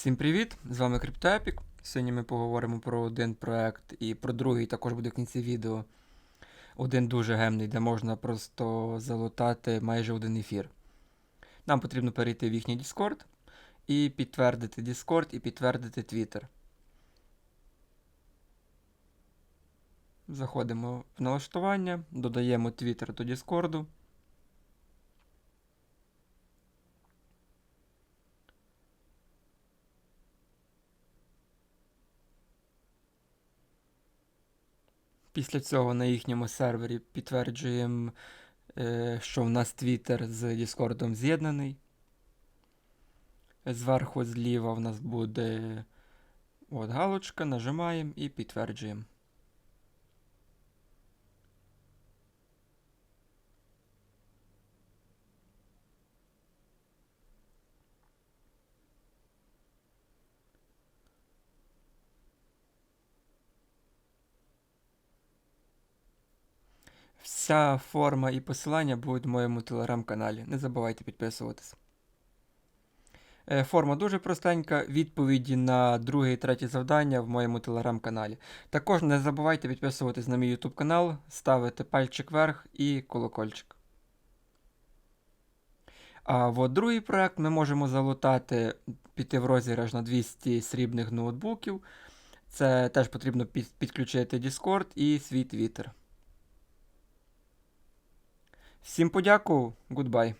Всім привіт! З вами CryptoEpic. Сьогодні ми поговоримо про один проект і про другий також буде в кінці відео. Один дуже гемний, де можна просто залутати майже один ефір. Нам потрібно перейти в їхній Discord і підтвердити Discord і підтвердити Twitter. Заходимо в налаштування, додаємо Twitter до Discord. Після цього на їхньому сервері підтверджуємо, е, що в нас Twitter з Discord з'єднаний. Зверху зліва в нас буде от галочка, нажимаємо і підтверджуємо. Вся форма і посилання будуть в моєму телеграм-каналі. Не забувайте підписуватись. Е, Форма дуже простенька. Відповіді на друге і третє завдання в моєму телеграм-каналі. Також не забувайте підписуватись на мій YouTube канал, ставити пальчик вверх і колокольчик. А от другий проект ми можемо залутати, піти в розіграш на 200 срібних ноутбуків. Це теж потрібно підключити Discord і свій Twitter. Всім подякував, гудбай.